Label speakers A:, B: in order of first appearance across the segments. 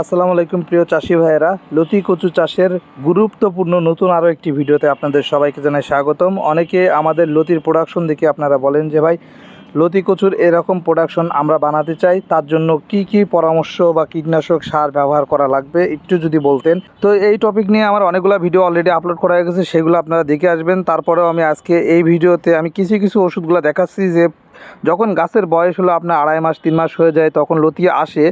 A: আসসালামু আলাইকুম প্রিয় চাষি ভাইয়েরা। লতি কচু চাষের গুরুত্বপূর্ণ নতুন আরও একটি ভিডিওতে আপনাদের সবাইকে জানাই স্বাগতম। অনেকে আমাদের লতির প্রোডাকশন দেখে আপনারা বলেন যে, ভাই, লতি কচুর এরকম প্রোডাকশন আমরা বানাতে চাই, তার জন্য কি কি পরামর্শ বা কীটনাশক সার ব্যবহার করা লাগবে? একটু যদি বলতেন। তো এই টপিক নিয়ে আমার অনেকগুলো ভিডিও অলরেডি আপলোড করা হয়ে গেছে, সেগুলো আপনারা দেখে আসবেন। তারপরেও আমি আজকে এই ভিডিওতে আমি কিছু কিছু ওষুধগুলো দেখাচ্ছি যে যখন গাছের বয়স হলো আপনার আড়াই মাস, তিন মাস হয়ে যায়, তখন লতি আসে।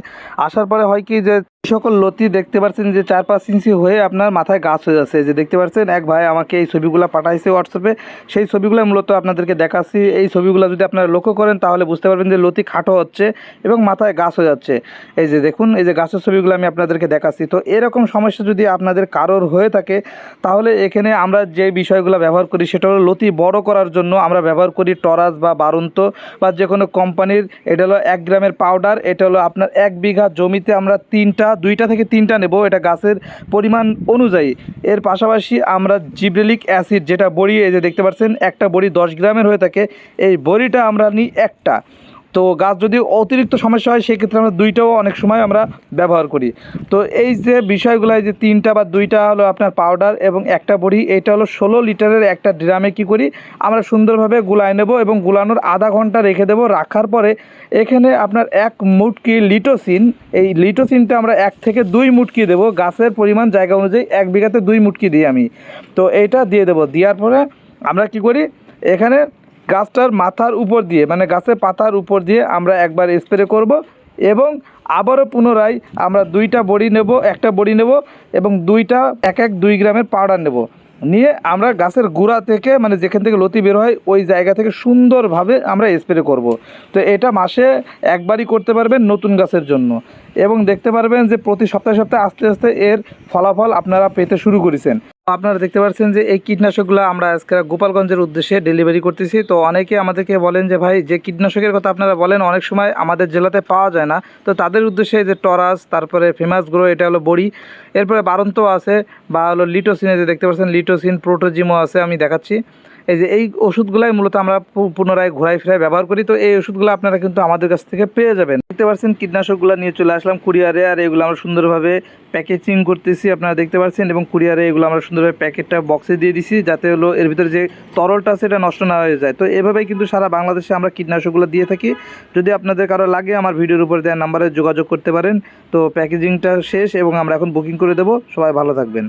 A: আসার পরে হয় কি যে সকল লতি দেখতে পাচ্ছেন যে, চার পাঁচ ইঞ্চি হয়ে আপনার মাথায় গাছ হয়ে যাচ্ছে। যে দেখতে পাচ্ছেন এক ভাই আমাকে এই ছবিগুলো পাঠাইছে হোয়াটসঅ্যাপে সেই ছবিগুলো মূলত আপনাদেরকে দেখাচ্ছি। এই ছবিগুলো যদি আপনারা লক্ষ্য করেন, তাহলে বুঝতে পারবেন যে, লতি খাটো হচ্ছে এবং মাথায় গাছ হয়ে যাচ্ছে। এই যে দেখুন, এই যে গাছের ছবিগুলো আমি আপনাদেরকে দেখাচ্ছি। তো এরকম সমস্যা যদি আপনাদের কারোর হয়ে থাকে, তাহলে এখানে আমরা যে বিষয়গুলো ব্যবহার করি, সেটা হলো লতি বড় করার জন্য আমরা ব্যবহার করি টরাস বা বারন্ত। বা যে কোনো কোম্পানির, এটা হলো এক গ্রামের পাউডার এটা হলো আপনার এক বিঘা জমিতে আমরা তিনটা, দুইটা থেকে তিনটা নেব, এটা গাছের পরিমাণ অনুযায়ী। এর পাশাপাশি আমরা জিব্রেলিক অ্যাসিড যেটা বড়ি, এই যে দেখতে পাচ্ছেন, একটা বড়ি দশ গ্রামের হয়ে থাকে, এই বড়িটা আমরা নিই একটা। তো গাছ যদি অতিরিক্ত সমস্যা হয়, সেক্ষেত্রে আমরা দুইটাও অনেক সময় আমরা ব্যবহার করি। তো এই যে বিষয়গুলো যে তিনটা বা দুইটা হলো আপনার পাউডার এবং একটা বড়ি, এটা হলো ষোলো লিটারের একটা ড্রামে কি করি, আমরা সুন্দরভাবে গুলায় নেব এবং গুলানোর আধা ঘণ্টা রেখে দেব। রাখার পরে এখানে আপনার এক মুটকি লিটোসিন, এই লিটোসিনটা আমরা এক থেকে দুই মুটকি দেবো। গাছের পরিমাণ জায়গা অনুযায়ী এক বিঘাতে দুই মুটকি দিই আমি। তো এইটা দিয়ে দেবো। দেওয়ার পরে আমরা কি করি, এখানে গাছটার মাথার উপর দিয়ে মানে গাছের পাতার উপর দিয়ে আমরা একবার স্প্রে করব এবং আবারও পুনরায় আমরা দুইটা বড়ি নেব, একটা বড়ি নেব এবং দুইটা, এক এক দুই গ্রামের পাউডার নেব। নিয়ে আমরা গাছের গোড়া থেকে মানে যেখান থেকে লতি বের হয়, ওই জায়গা থেকে সুন্দরভাবে আমরা স্প্রে করব। তো এটা মাসে একবারই করতে পারবেন নতুন গাছের জন্য। এবং দেখতে পারবেন যে প্রতি সপ্তাহে সপ্তাহে আস্তে আস্তে এর ফলাফল আপনারা পেতে শুরু করেছেন। আপনারা দেখতে পাচ্ছেন যে এই কীটনাশকগুলো আমরা আজকে গোপালগঞ্জের উদ্দেশ্যে ডেলিভারি করতেছি। তো অনেকে আমাদেরকে বলেন যে, ভাই, যে কীটনাশকের কথা আপনারা বলেন, অনেক সময় আমাদের জেলাতে পাওয়া যায় না। তো তাদের উদ্দেশ্যে যে টরাস, তারপরে ফেমাস গ্রো, এটা হলো বড়ি। এরপরে বারন্ত আছে, বা হলো লিটোসিনে যে দেখতে পাচ্ছেন, লিটোসিন প্রোটোজিমো আছে, আমি দেখাচ্ছি। এই যে এই ওষুধগুলাই মূলত আমরা পুনরায় ঘোরায় ফেরায় ব্যবহার করি। তো এই ওষুধগুলো আপনারা কিন্তু আমাদের কাছ থেকে পেয়ে যাবেন। দেখতে পাচ্ছেন কীটনাশকগুলো নিয়ে চলে আসলাম কুরিয়ারে। আর এগুলো আমরা সুন্দরভাবে প্যাকেজিং করতেছি, আপনারা দেখতে পাচ্ছেন। এবং কুরিয়ারে এগুলো আমরা সুন্দরভাবে প্যাকেটটা বক্সে দিয়ে দিছি, যাতে হলো এর ভিতরে যে তরলটা এটা নষ্ট না হয়ে যায়। তো এভাবেই কিন্তু সারা বাংলাদেশে আমরা কীটনাশকগুলো দিয়ে থাকি। যদি আপনাদের কারও লাগে, আমার ভিডিওর উপর দেওয়া নাম্বারে যোগাযোগ করতে পারেন। তো প্যাকেজিংটা শেষ এবং আমরা এখন বুকিং করে দেবো। সবাই ভালো থাকবেন।